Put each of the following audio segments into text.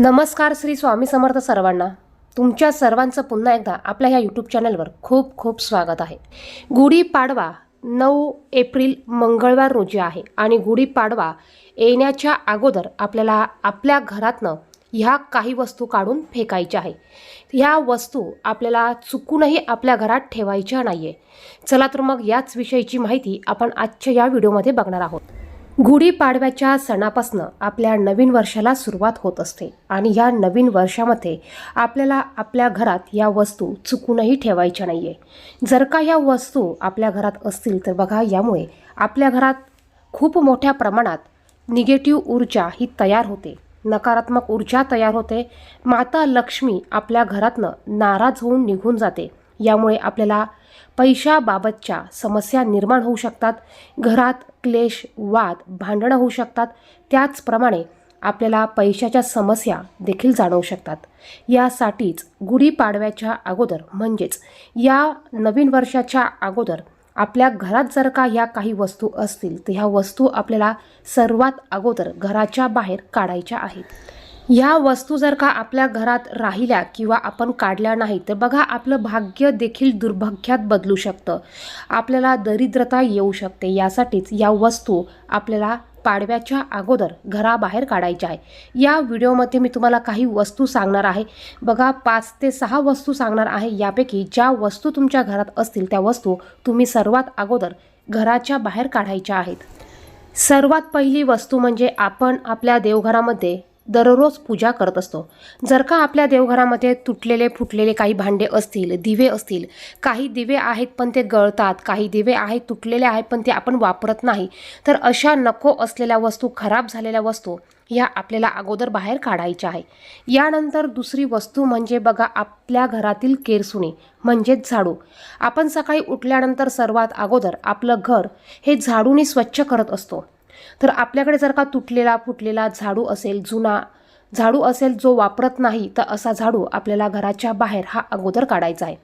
नमस्कार श्री स्वामी समर्थ सर्वांना. तुमच्या सर्वांचं पुन्हा एकदा आपल्या ह्या यूट्यूब चॅनलवर खूप खूप स्वागत आहे. गुढीपाडवा नऊ एप्रिल मंगळवार रोजी आहे आणि गुढीपाडवा येण्याच्या अगोदर आपल्याला आपल्या घरातनं ह्या काही वस्तू काढून फेकायच्या आहे. ह्या वस्तू आपल्याला चुकूनही आपल्या घरात ठेवायच्या नाही आहे चला तर मग याच विषयीची माहिती आपण आजच्या या व्हिडिओमध्ये बघणार आहोत. गुढीपाडव्याच्या सणापासनं आपल्या नवीन वर्षाला सुरुवात होत असते आणि या नवीन वर्षामध्ये आपल्याला आपल्या घरात या वस्तू चुकूनही ठेवायच्या नाही आहे जर का या वस्तू आपल्या घरात असतील तर बघा यामुळे आपल्या घरात खूप मोठ्या प्रमाणात निगेटिव्ह ऊर्जा ही तयार होते. नकारात्मक ऊर्जा तयार होते. माता लक्ष्मी आपल्या घरातनं नाराज होऊन निघून जाते. यामुळे आपल्याला पैशाबाबतच्या समस्या निर्माण होऊ शकतात. घरात क्लेश वाद भांडणं होऊ शकतात. त्याचप्रमाणे आपल्याला पैशाच्या समस्या देखील जाणवू शकतात. यासाठीच गुढीपाडव्याच्या अगोदर म्हणजेच या नवीन वर्षाच्या अगोदर आपल्या घरात जर का ह्या काही वस्तू असतील तर ह्या वस्तू आपल्याला सर्वात अगोदर घराच्या बाहेर काढायच्या आहेत. ह्या वस्तू जर का आपल्या घरात राहिल्या किंवा आपण काढल्या नाही तर बघा आपलं भाग्य देखील दुर्भाग्यात बदलू शकतं. आपल्याला दरिद्रता येऊ शकते. यासाठीच या वस्तू आपल्याला पाडव्याच्या अगोदर घराबाहेर काढायच्या आहे. या व्हिडिओमध्ये मी तुम्हाला काही वस्तू सांगणार आहे. बघा पाच ते सहा वस्तू सांगणार आहे. यापैकी ज्या वस्तू तुमच्या घरात असतील त्या वस्तू तुम्ही सर्वात अगोदर घराच्या बाहेर काढायच्या आहेत. सर्वात पहिली वस्तू म्हणजे आपण आपल्या देवघरामध्ये दररोज पूजा करत असतो. जर का आपल्या देवघरामध्ये तुटलेले फुटलेले काही भांडे असतील दिवे असतील काही दिवे आहेत पण ते गळतात काही दिवे आहेत तुटलेले आहेत पण ते आपण वापरत नाही तर अशा नको असलेल्या वस्तू खराब झालेल्या वस्तू ह्या आपल्याला अगोदर बाहेर काढायच्या आहे. यानंतर दुसरी वस्तू म्हणजे बघा आपल्या घरातील केरसुणी म्हणजेच झाडू. आपण सकाळी उठल्यानंतर सर्वात अगोदर आपलं घर हे झाडूने स्वच्छ करत असतो. तर आपल्याकडे जर का तुटलेला फुटलेला झाडू असेल जुना झाडू असेल जो वापरत नाही तर असा झाडू आपल्याला घराच्या बाहेर हा अगोदर काढायचा आहे.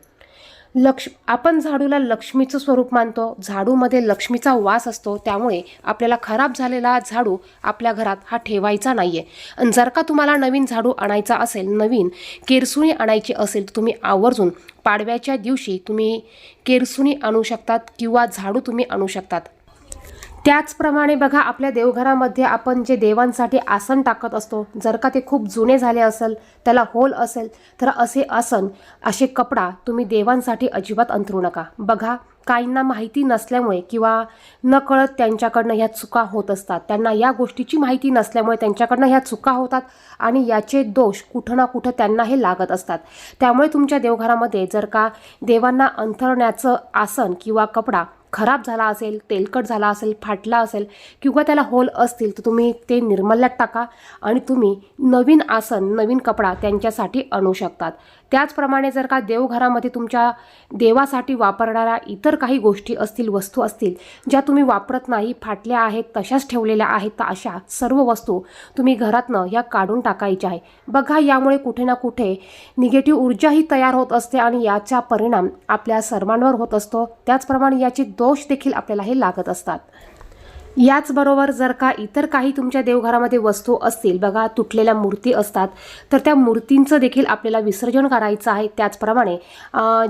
लक्ष आपण झाडूला लक्ष्मीचं स्वरूप मानतो. झाडूमध्ये लक्ष्मीचा वास असतो. त्यामुळे आपल्याला खराब झालेला झाडू आपल्या घरात हा ठेवायचा नाही आहे आणि जर का तुम्हाला नवीन झाडू आणायचा असेल नवीन केरसुणी आणायची असेल तर तुम्ही आवर्जून पाडव्याच्या दिवशी तुम्ही केरसुणी आणू शकतात किंवा झाडू तुम्ही आणू शकतात. त्याचप्रमाणे बघा आपल्या देवघरामध्ये आपण जे देवांसाठी आसन टाकत असतो जर का ते खूप जुने झाले असेल त्याला होल असेल तर असे आसन असे कपडा तुम्ही देवांसाठी अजिबात अंतरू नका. बघा काहींना माहिती नसल्यामुळे किंवा नकळत त्यांच्याकडनं ह्या चुका होत असतात. त्यांना या गोष्टीची माहिती नसल्यामुळे त्यांच्याकडनं ह्या चुका होतात आणि याचे दोष कुठं ना कुठं त्यांना हे लागत असतात. त्यामुळे तुमच्या देवघरामध्ये जर का देवांना अंथरण्याचं आसन किंवा कपडा खराब झाला असेल तेलकट झाला असेल फाटला असेल किंवा त्याला होल असतील तर तुम्ही ते निर्मल्यात टाका आणि तुम्ही नवीन आसन नवीन कपडा त्यांच्यासाठी आणू शकतात. त्याचप्रमाणे जर का देवघरामध्ये तुमच्या देवासाठी वापरणाऱ्या इतर काही गोष्टी असतील वस्तू असतील ज्या तुम्ही वापरत नाही फाटल्या आहेत तशाच ठेवलेल्या आहेत तर अशा सर्व वस्तू तुम्ही घरातनं या काढून टाकायच्या आहे. बघा यामुळे कुठे ना कुठे निगेटिव्ह ऊर्जाही तयार होत असते आणि याचा परिणाम आपल्या सर्वांवर होत असतो. त्याचप्रमाणे याचे दोष देखील आपल्याला हे लागत असतात. याचबरोबर जर का इतर काही तुमच्या देवघरामध्ये वस्तू असतील बघा तुटलेल्या मूर्ती असतात तर त्या मूर्तींचं देखील आपल्याला विसर्जन करायचं आहे. त्याचप्रमाणे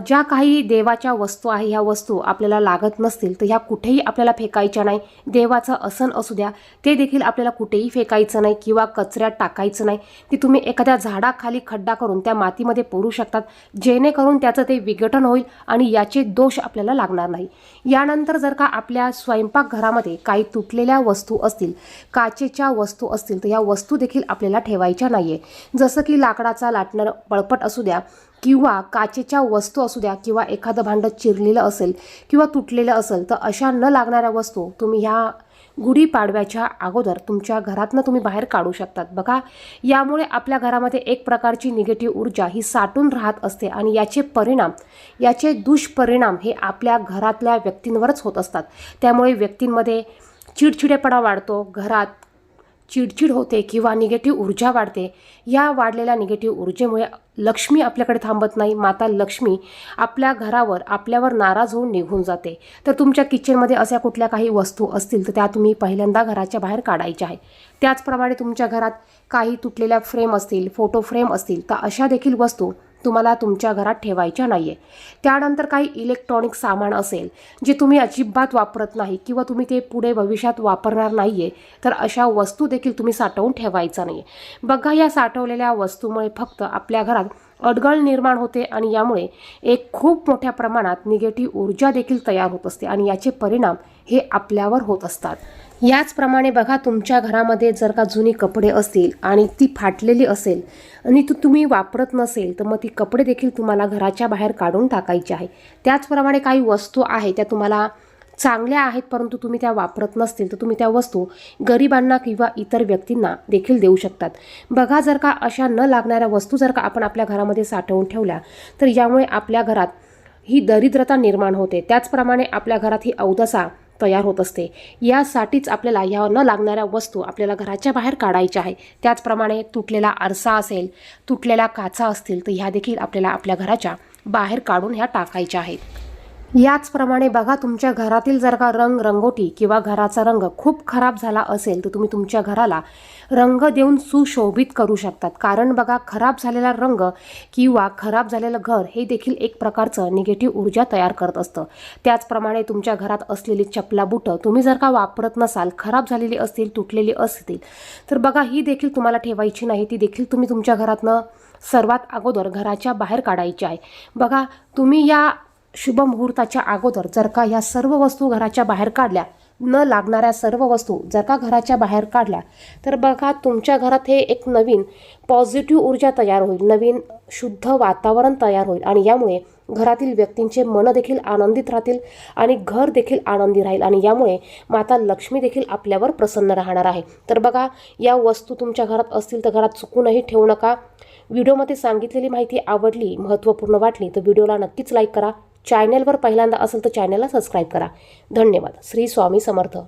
ज्या काही देवाच्या वस्तू आहे ह्या वस्तू आपल्याला लागत नसतील तर ह्या कुठेही आपल्याला फेकायच्या नाही. देवाचं आसन असू द्या ते देखील आपल्याला कुठेही फेकायचं नाही किंवा कचऱ्यात टाकायचं नाही. ती तुम्ही एखाद्या झाडाखाली खड्डा करून त्या मातीमध्ये पोरू शकतात जेणेकरून त्याचं ते विघटन होईल आणि याचे दोष आपल्याला लागणार नाही. यानंतर जर का आपल्या स्वयंपाकघरामध्ये काही तुटलेल्या वस्तू असतील काचेच्या वस्तू असतील तर या वस्तू देखील आपल्याला ठेवायच्या नाही आहे जसं की लाकडाचा लाटणं पळपट असू द्या किंवा काचेच्या वस्तू असू द्या किंवा एखादं भांडं चिरलेलं असेल किंवा तुटलेलं असेल तर अशा न लागणाऱ्या वस्तू तुम्ही ह्या गुढीपाडव्याच्या अगोदर तुमच्या घरातनं तुम्ही बाहेर काढू शकतात. बघा यामुळे आपल्या घरामध्ये एक प्रकारची निगेटिव्ह ऊर्जा ही साठून राहत असते आणि याचे परिणाम याचे दुष्परिणाम हे आपल्या घरातल्या व्यक्तींवरच होत असतात. त्यामुळे व्यक्तींमध्ये चिडचिडेपणा वाढतो घरात चिडचिड होते किंवा निगेटिव्ह ऊर्जा वाढते या वाढलेल्या निगेटिव्ह ऊर्जेमुळे लक्ष्मी आपल्याकडे थांबत नाही. माता लक्ष्मी आपल्या घरावर आपल्यावर नाराज होऊन निघून जाते. तर तुमच्या किचनमध्ये अशा कुठल्या काही वस्तू असतील तर त्या तुम्ही पहिल्यांदा घराच्या बाहेर काढायच्या आहे त्याचप्रमाणे तुमच्या घरात काही तुटलेल्या फ्रेम असतील फोटो फ्रेम असतील तर अशा देखील वस्तू तुम्हाला तुमच्या घरात ठेवायच्या नाही आहे त्यानंतर काही इलेक्ट्रॉनिक सामान असेल जे तुम्ही अजिबात वापरत नाही किंवा तुम्ही ते पुढे भविष्यात वापरणार नाही आहे तर अशा वस्तू देखील तुम्ही साठवून ठेवायचा नाही आहे बघा या साठवलेल्या वस्तूमुळे फक्त आपल्या घरात अडगळ निर्माण होते आणि यामुळे एक खूप मोठ्या प्रमाणात निगेटिव्ह ऊर्जा देखील तयार होत असते आणि याचे परिणाम हे आपल्यावर होत असतात. याचप्रमाणे बघा तुमच्या घरामध्ये जर का जुनी कपडे असतील आणि ती फाटलेली असेल आणि ती तुम्ही वापरत नसेल तर मग ती कपडे देखील तुम्हाला घराच्या बाहेर काढून टाकायची आहे. त्याचप्रमाणे काही वस्तू आहे त्या तुम्हाला चांगल्या आहेत परंतु तुम्ही त्या वापरत नसतील तर तुम्ही त्या वस्तू गरिबांना किंवा इतर व्यक्तींना देखील देऊ शकतात. बघा जर का अशा न लागणाऱ्या वस्तू जर का आपण आपल्या घरामध्ये साठवून ठेवल्या तर यामुळे आपल्या घरात ही दरिद्रता निर्माण होते. त्याचप्रमाणे आपल्या घरात ही अवदसा तयार होत असते. यासाठीच आपल्याला या न लागणाऱ्या वस्तू आपल्याला घराच्या बाहेर काढायच्या आहे त्याचप्रमाणे तुटलेला आरसा असेल तुटलेल्या काचा असतील तर ह्या देखील आपल्याला आपल्या घराच्या बाहेर काढून ह्या टाकायच्या आहेत. याचप्रमाणे बघा तुमच्या घरातील जर का रंग रंगोटी किंवा घराचा रंग खूप खराब झाला असेल तर तुम्ही तुमच्या घराला रंग देऊन सुशोभित करू शकतात. कारण बघा खराब झालेला रंग किंवा खराब झालेलं घर हे देखील एक प्रकारचं निगेटिव्ह ऊर्जा तयार करत असतं. त्याचप्रमाणे तुमच्या घरात असलेली चपला बुटं तुम्ही जर का वापरत नसाल खराब झालेली असतील तुटलेली असतील तर बघा ही देखील तुम्हाला ठेवायची नाही. ती देखील तुम्ही तुमच्या घरातनं सर्वात अगोदर घराच्या बाहेर काढायची आहे. बघा तुम्ही या शुभ मुहूर्ताच्या अगोदर जर का या सर्व वस्तू घराच्या बाहेर काढल्या न लागणाऱ्या सर्व वस्तू जर का घराच्या बाहेर काढल्या तर बघा तुमच्या घरात हे एक नवीन पॉझिटिव्ह ऊर्जा तयार होईल नवीन शुद्ध वातावरण तयार होईल आणि यामुळे घरातील व्यक्तींचे मन देखील आनंदित राहतील आणि घर देखील आनंदी राहील आणि यामुळे माता लक्ष्मी देखील आपल्यावर प्रसन्न राहणार आहे. तर बघा या वस्तू तुमच्या घरात असतील तर घरात चुकूनही ठेवू नका. व्हिडिओमध्ये सांगितलेली माहिती आवडली महत्त्वपूर्ण वाटली तर व्हिडिओला नक्कीच लाईक करा. चॅनलवर पहिल्यांदा असेल तर चॅनलला सबस्क्राईब करा. धन्यवाद. श्री स्वामी समर्थ.